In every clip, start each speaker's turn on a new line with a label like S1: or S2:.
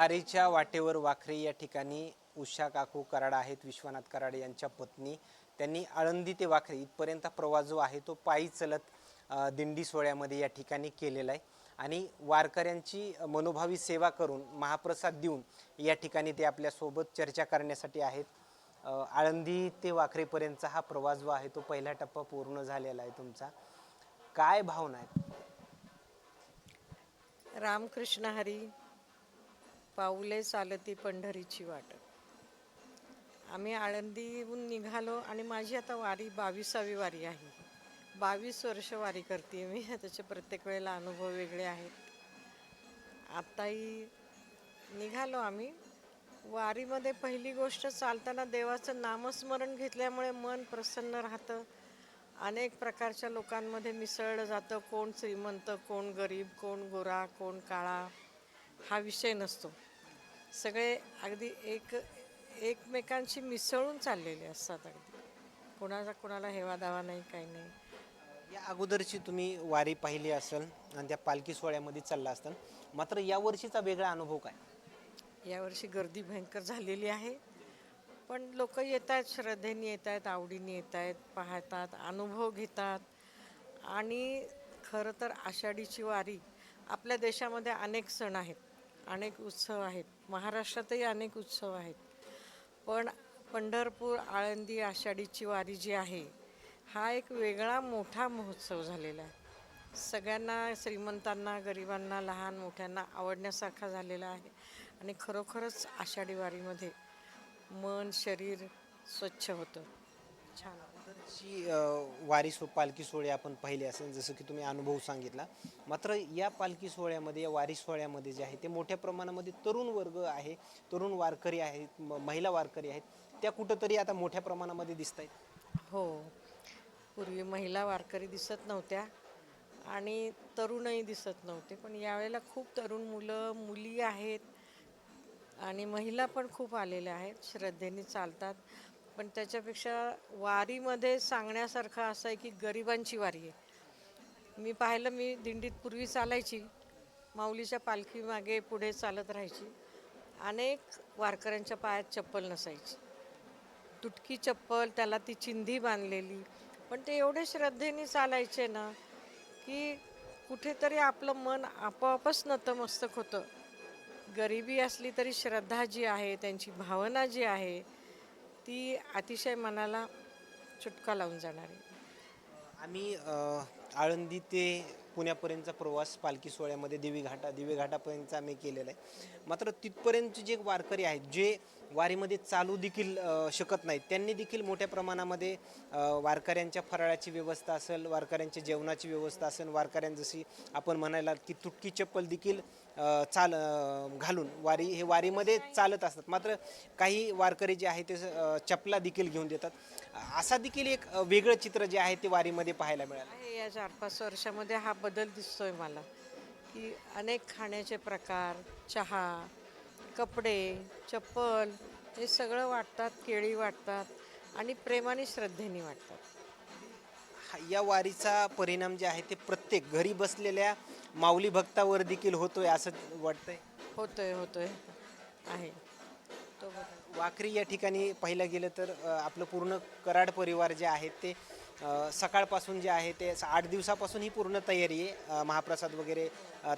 S1: वारीच्या वाटेवर वाखरे या ठिकाणी उषा काकू कराड आहेत विश्वनाथ कराड यांच्या पत्नी. त्यांनी आळंदी ते वाखरे इथपर्यंत प्रवास जो आहे तो पायी चलत दिंडी सोहळ्यामध्ये या ठिकाणी केलेला आहे. आणि वारकऱ्यांची मनोभावी सेवा करून महाप्रसाद देऊन या ठिकाणी ते आपल्यासोबत चर्चा करण्यासाठी आहेत. आळंदी ते वाखरेपर्यंतचा हा प्रवास जो आहे तो पहिला टप्पा पूर्ण झालेला आहे तुमचा. काय भावना आहेत?
S2: रामकृष्ण हरी. पाऊले चालती पंढरीची वाट. आम्ही आळंदीहून निघालो आणि माझी आता वारी बावीसावी वारी आहे. बावीस वर्ष वारी करते मी. त्याचे प्रत्येक वेळेला अनुभव वेगळे आहेत. आत्ताही निघालो आम्ही. वारीमध्ये पहिली गोष्ट चालताना देवाचं नामस्मरण घेतल्यामुळे मन प्रसन्न राहतं. अनेक प्रकारच्या लोकांमध्ये मिसळलं जातं. कोण श्रीमंत कोण गरीब कोण गोरा कोण काळा हा विषय नसतो. सगळे अगदी एक एकमेकांशी मिसळून चाललेले असतात अगदी. कोणाचा कोणाला हेवा दावा नाही काही नाही.
S1: या अगोदरची तुम्ही वारी पाहिली असेल आणि त्या पालखी सोहळ्यामध्ये चालला असताल मात्र या वर्षीचा वेगळा अनुभव काय?
S2: यावर्षी गर्दी भयंकर झालेली आहे. पण लोक येत आहेत श्रद्धेने येत आहेत आवडीने येत आहेत पाहतात अनुभव घेतात. आणि खरं तर आषाढीची वारी आपल्या देशामध्ये अनेक सण आहेत. अनेक उत्सव आहेत. महाराष्ट्रातही अनेक उत्सव आहेत. पण पंढरपूर आळंदी आषाढीची वारी जी आहे हा एक वेगळा मोठा महोत्सव झालेला आहे. सगळ्यांना श्रीमंतांना गरिबांना लहान मोठ्यांना आवडण्यासारखा झालेला आहे. आणि खरोखरच आषाढी वारीमध्ये मन शरीर स्वच्छ होतं. छान
S1: अगोदरची अ, वारी सो पालखी सोहळे आपण पाहिले असेल जसं की तुम्ही अनुभव सांगितला. मात्र या पालखी सोहळ्यामध्ये या वारी सोहळ्यामध्ये जे आहे ते मोठ्या प्रमाणामध्ये तरुण वर्ग आहे तरुण वारकरी आहेत म- महिला वारकरी आहेत त्या कुठंतरी आता मोठ्या प्रमाणामध्ये दिसत आहेत
S2: हो. पूर्वी महिला वारकरी दिसत नव्हत्या आणि तरुणही दिसत नव्हते पण यावेळेला खूप तरुण मुलं मुली आहेत आणि महिला पण खूप आलेल्या आहेत श्रद्धेने चालतात. पण त्याच्यापेक्षा वारीमध्ये सांगण्यासारखं असं आहे की गरिबांची वारी आहे. मी पाहिलं मी दिंडीत पूर्वी चालायची. माऊलीच्या पालखीमागे पुढे चालत राहायची. अनेक वारकऱ्यांच्या पायात चप्पल नसायची. तुटकी चप्पल त्याला ती चिंधी बांधलेली. पण ते एवढे श्रद्धेने चालायचे ना की कुठेतरी आपलं मन आपोआपच नतमस्तक होतं. गरिबी असली तरी श्रद्धा जी आहे त्यांची भावना जी आहे ती अतिशय मनाला चुटका लावून जाणार. आहे
S1: आम्ही आळंदी ते पुण्यापर्यंतचा प्रवास पालखी सोहळ्यामध्ये देवी घाटा दिवे घाटापर्यंतचा आम्ही केलेला आहे. मात्र तिथपर्यंतचे जे वारकरी आहेत जे वारीमध्ये चालू देखील शकत नाहीत. त्यांनी देखील मोठ्या प्रमाणामध्ये वारकऱ्यांच्या फराळाची व्यवस्था असेल वारकऱ्यांच्या जेवणाची व्यवस्था असेल वारकऱ्यां जशी आपण म्हणायला की तुटकी चप्पल देखील चाल घालून वारी हे वारीमध्ये चालत असतात. मात्र काही वारकरी जे आहे ते चपला देखील घेऊन देतात. असा देखील एक वेगळं चित्र जे आहे ते वारीमध्ये पाहायला मिळालं.
S2: या चार पाच वर्षामध्ये हा बदल दिसतोय मला. की अनेक खाण्याचे प्रकार चहा कपडे चप्पल हे सगळं वाटतात केळी वाटतात आणि प्रेमाने श्रद्धेने वाटतात.
S1: या वारीचा परिणाम जे आहे ते प्रत्येक घरी बसलेल्या माऊली भक्तावर देखील होतोय असं वाटतंय?
S2: होतोय होतोय. आहे. तो बदल
S1: वाखरी या ठिकाणी पाहिलं गेलं तर अ, आपलं पूर्ण कराड परिवार जे आहेत ते सकाळपासून जे आहे ते आठ दिवसापासून ही पूर्ण तयारी आहे. महाप्रसाद वगैरे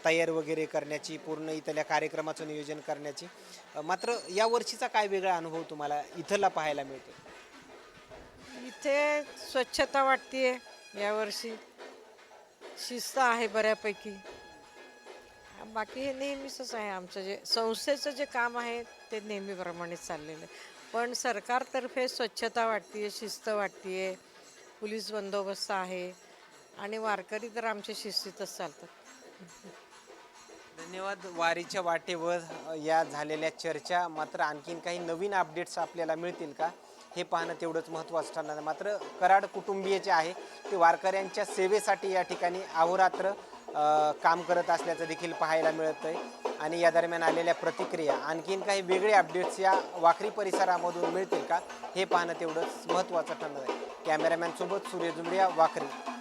S1: तयार वगैरे करण्याची पूर्ण इथल्या कार्यक्रमाचं नियोजन करण्याची. मात्र या वर्षीचा काय वेगळा अनुभव तुम्हाला इथला पाहायला मिळतो
S2: इथे स्वच्छता वाटते यावर्षी शिस्त आहे बऱ्यापैकी. बाकी हे नेहमीच आहे आमचं जे संस्थेचं जे काम आहे ते नेहमीप्रमाणेच चाललेलं आहे. पण सरकारतर्फे स्वच्छता वाटते शिस्त वाटतेय. पोलीस बंदोबस्त आहे आणि वारकरी तर आमच्या शिस्तीतच चालतात.
S1: धन्यवाद. वारीच्या वाटेवर या झालेल्या चर्चा मात्र आणखीन काही नवीन अपडेट्स आपल्याला मिळतील का? हे पाहणं तेवढंच महत्त्वाचं ठरणार आहे. मात्र कराड कुटुंबीय जे आहे ते वारकऱ्यांच्या सेवेसाठी या ठिकाणी अहोरात्र काम करत असल्याचं देखील पाहायला मिळतं आहे आणि या दरम्यान आलेल्या प्रतिक्रिया आणखीन काही वेगळे अपडेट्स या वाखरी परिसरामधून मिळतील का? हे पाहणं तेवढंच महत्त्वाचं ठरणार आहे. कॅमेरामॅनसोबत सूर्य जुंबिया वाखरी